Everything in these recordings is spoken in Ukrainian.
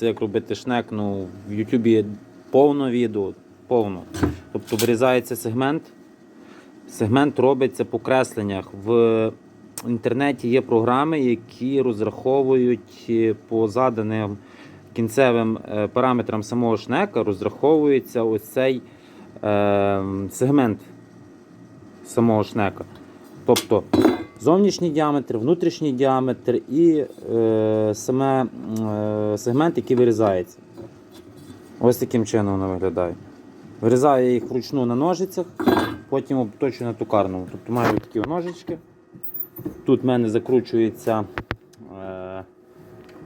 Як робити шнек, ну в Ютубі повно відео, повно. Тобто вирізається сегмент. Сегмент робиться по кресленнях. В інтернеті є програми, які розраховують е, по заданим кінцевим е, параметрам самого шнека, розраховується ось цей е, сегмент самого шнека. Тобто зовнішній діаметр, внутрішній діаметр і е, саме е, сегмент, який вирізається. Ось таким чином воно виглядає. Вирізаю я їх вручну на ножицях, потім обточую на токарному. Тобто маю такі ножички. Тут в мене закручується е,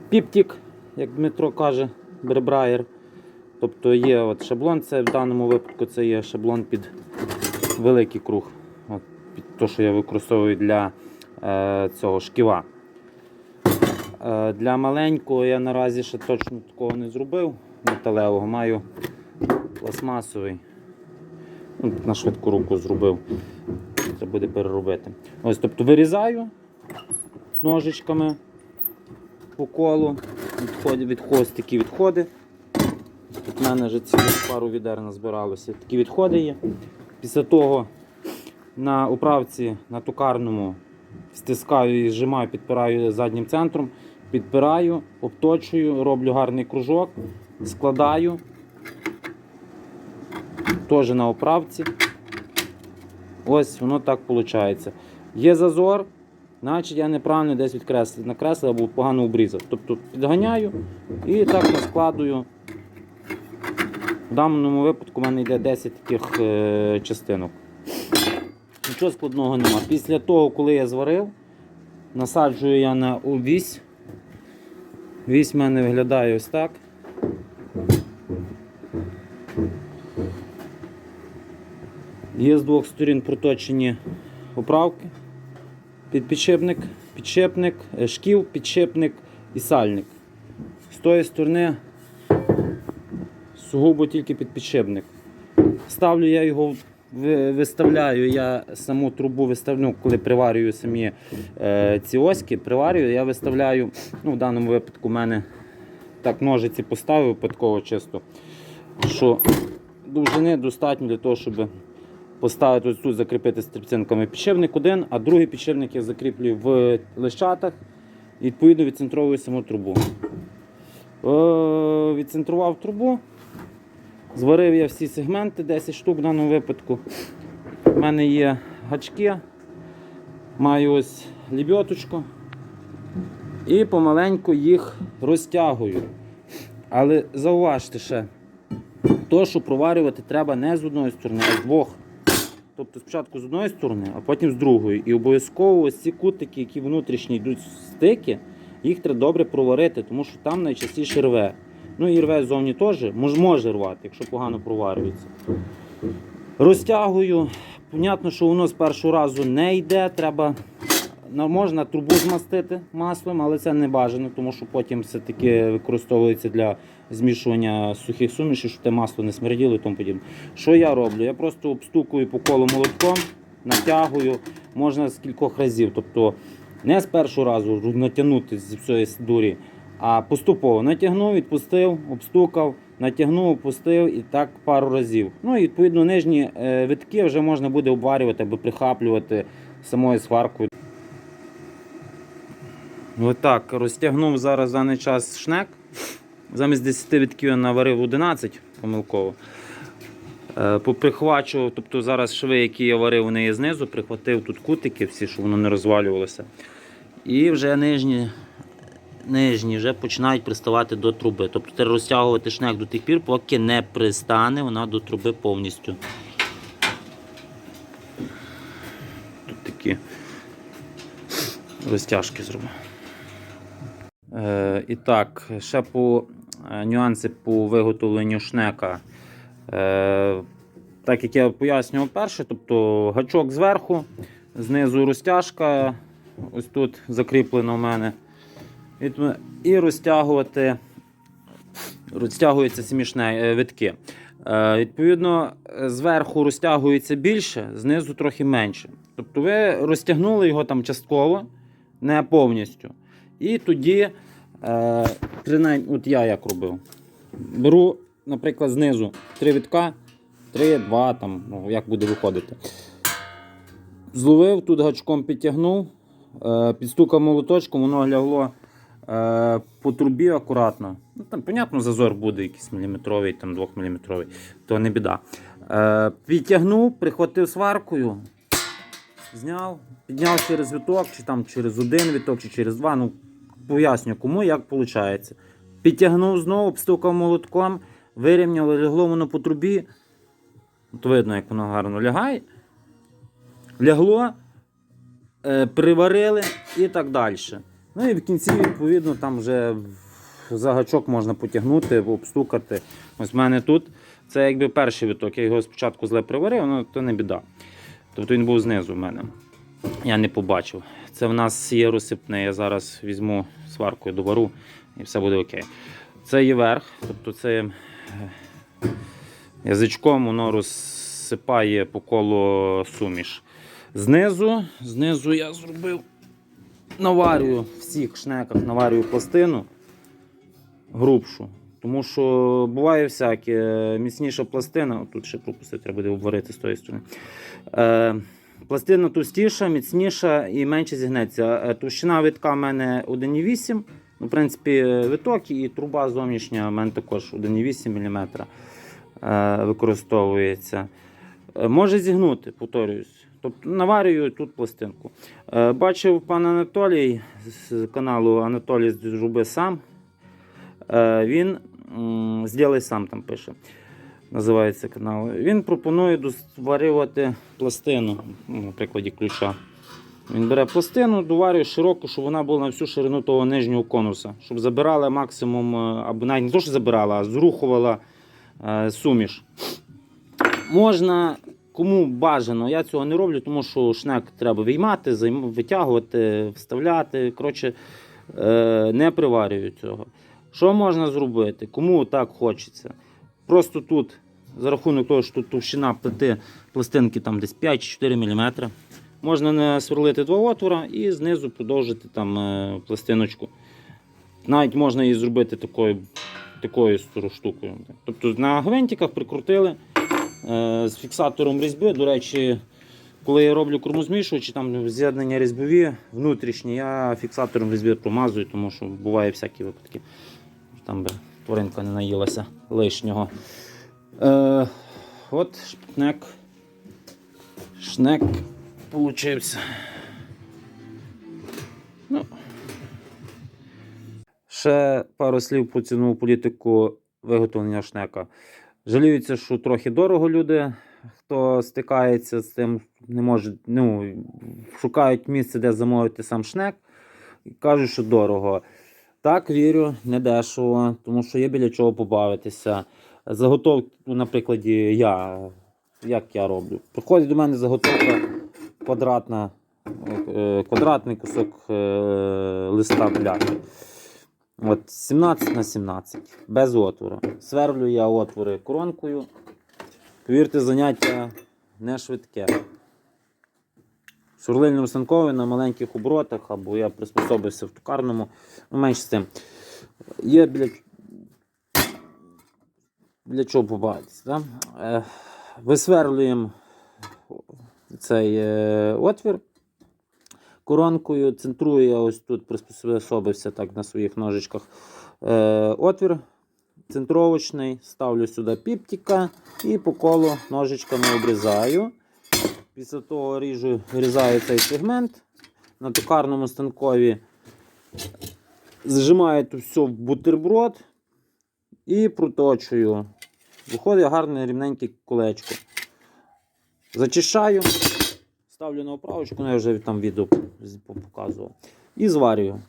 піптік, як Дмитро каже, бербраєр. Тобто є от шаблон, це в даному випадку це є шаблон під великий круг. От, під те, що я використовую для цього шківа. Е, для маленького я наразі ще точно такого не зробив металевого. Маю пластмасовий. Ну, на швидку руку зробив. Це буде переробити. Ось, тобто вирізаю ножичками по колу, відходи, відходи, такі відходи. Тут в мене вже цілу пару відер назбиралося. Такі відходи є. Після того на управці на токарному стискаю і зжимаю, підпираю заднім центром, підпираю, обточую, роблю гарний кружок, складаю. Теж на оправці. Ось воно так виходить. Є зазор, значить я неправильно десь відкреслив, накреслив або погано обрізав. Тобто підганяю і так розкладую. В даному випадку в мене йде 10 таких е, частинок. Нічого складного нема. Після того, коли я зварив, насаджую я на вісь. Вісь в мене виглядає ось так. Є з двох сторін проточені оправки. Під підшипник, е, шків, підшипник і сальник. З тої сторони сугубо тільки під підшипник. Ставлю я його, виставляю я саму трубу, виставлю, ну, коли приварюю самі е, ці оськи, приварюю, я виставляю, ну, в даному випадку в мене так ножиці поставив випадково чисто, що довжини достатньо для того, щоб поставити ось тут, закріпити стрібцинками підшипник один, а другий підшипник я закріплюю в лищатах і відповідно відцентровую саму трубу. Е, відцентрував трубу. Зварив я всі сегменти, 10 штук в даному випадку. У мене є гачки, маю ось лебьоточку і помаленьку їх розтягую. Але зауважте ще, то, що проварювати треба не з одної сторони, а з двох. Тобто спочатку з одної сторони, а потім з другої. І обов'язково ось ці кутики, які внутрішні йдуть стики, їх треба добре проварити, тому що там найчастіше рве. Ну і рве ззовні теж, мож, може рвати, якщо погано проварюється. Розтягую. Понятно, що воно з першого разу не йде. Треба на- можна трубу змастити маслом, але це не бажано, тому що потім все-таки використовується для змішування сухих сумішів, щоб те масло не смерділо і тому подібне. Що я роблю? Я просто обстукую по колу молотком, натягую, можна з кількох разів. Тобто не з першого разу натягнути з цієї дурі, а поступово натягнув, відпустив, обстукав, натягнув, опустив і так пару разів. Ну і відповідно нижні е, витки вже можна буде обварювати або прихаплювати самою сваркою. Отак, розтягнув зараз в даний час шнек. Замість 10 вітків я наварив 11 помилково. Е, Поприхвачував, тобто зараз шви, які я варив, вони є знизу, прихватив тут кутики, всі, щоб воно не розвалювалося. І вже нижні, нижні вже починають приставати до труби. Тобто треба розтягувати шнек до тих пір, поки не пристане вона до труби повністю. Тут такі розтяжки зробив. Е, і так, ще по е, нюанси по виготовленню шнека. Е, так як я пояснював перше, тобто гачок зверху, знизу розтяжка, ось тут закріплена у мене. І, розтягувати, розтягуються самі е, витки. Е, відповідно, е, зверху розтягується більше, знизу трохи менше. Тобто ви розтягнули його там частково, не повністю. І тоді принаймні, от я як робив. Беру, наприклад, знизу три вітка, три, два, там, ну, як буде виходити. Зловив, тут гачком підтягнув, підстукав молоточком, воно лягло по трубі акуратно. Ну, там, понятно, зазор буде якийсь міліметровий, там, двохміліметровий, то не біда. Е, підтягнув, прихватив сваркою, зняв, підняв через віток, чи там через один віток, чи через два. Ну, поясню, кому як виходить. Підтягнув знову, обстукав молотком, вирівняв, лягло воно по трубі. От видно, як воно гарно лягає. Лягло, е, приварили і так далі. Ну і в кінці, відповідно, там вже в- за гачок можна потягнути, обстукати. Ось в мене тут. Це якби перший виток. Я його спочатку зле приварив, ну то не біда. Тобто він був знизу в мене. Я не побачив. Це в нас є розсипне. Я зараз візьму сваркою довару і все буде окей. Це є верх, тобто це е, язичком воно розсипає по колу суміш. Знизу, знизу я зробив наварюю всіх шнеках наварюю пластину грубшу. Тому що буває всяке, міцніша пластина, тут ще пропустити, треба буде обварити з тої сторони. Е, пластина товстіша, міцніша і менше зігнеться. Е, Товщина витка в мене 1,8 Ну, в принципі, виток і труба зовнішня в мене також 1,8 мм е, використовується. Е, Може зігнути, повторююсь. Тобто наварюю тут пластинку. Е, Бачив пан Анатолій з каналу Анатолій Зруби сам. Е, Він м, сам там пише. Називається канал. Він пропонує доварювати пластину, ну, на прикладі ключа. Він бере пластину, доварює широку, щоб вона була на всю ширину того нижнього конуса, щоб забирала максимум, е, або навіть не то, що забирала, а зрухувала суміш. Можна, кому бажано, я цього не роблю, тому що шнек треба виймати, витягувати, вставляти. Коротше, е, не приварюю цього. Що можна зробити? Кому так хочеться? Просто тут, за рахунок того, що тут товщина плити пластинки там десь 5-4 мм, можна не сверлити два отвора і знизу продовжити там е, пластиночку. Навіть можна її зробити такою, такою штукою. Тобто на гвинтиках прикрутили з фіксатором різьби. До речі, коли я роблю кормозмішувачі, там з'єднання різьбові внутрішні, я фіксатором різьби промазую, тому що буває всякі випадки. Там би тваринка не наїлася лишнього. Е, от шпнек. Шнек получився. Ну. Ще пару слів про цінову політику виготовлення шнека. Жаліються, що трохи дорого люди, хто стикається з тим, не може, ну, шукають місце, де замовити сам шнек, кажуть, що дорого. Так, вірю, не дешево, тому що є біля чого побавитися. Заготовки, ну, на прикладі, я, як я роблю. Приходить до мене заготовка квадратна, е, квадратний кусок е, листа бляхи. От 17 на 17, без отвору. Сверлю я отвори коронкою. Повірте, заняття не швидке. Сверлильним станковим на маленьких оборотах, або я приспособився в токарному, ну менш з тим. Є біля, для чого побавитися. Да? Е, висверлюємо цей е, отвір коронкою, центрую я ось тут приспособився так на своїх ножичках. Е, отвір центровочний, ставлю сюди піптика і по колу ножичками обрізаю. Після того ріжу, вирізаю цей сегмент на токарному станкові. Зжимаю тут все в бутерброд і проточую. Виходить гарне рівненьке колечко. Зачищаю, ставлю на оправочку, ну я вже там відео показував. І зварюю.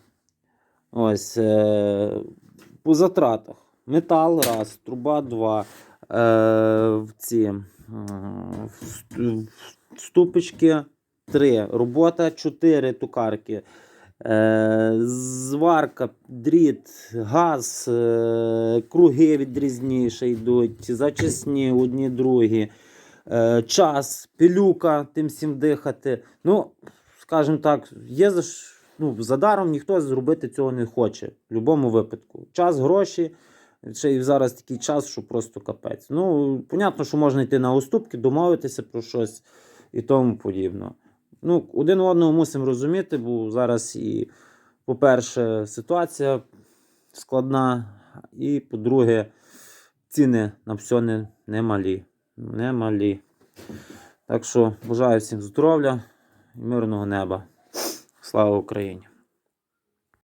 Ось. Е- по затратах. Метал раз, труба два. Е- в ці е- ступочки три. Робота 4 тукарки. Зварка, дріт, газ, круги відрізніше йдуть, зачисні одні другі, е, час, пилюка, тим всім дихати. Ну, скажімо так, є за ну, задаром ніхто зробити цього не хоче в будь-якому випадку. Час, гроші. Ще й зараз такий час, що просто капець. Ну, понятно, що можна йти на уступки, домовитися про щось і тому подібне. Ну, один одного мусимо розуміти, бо зараз і, по-перше, ситуація складна, і, по-друге, ціни на все не, не малі. Не малі. Так що бажаю всім здоров'я і мирного неба. Слава Україні!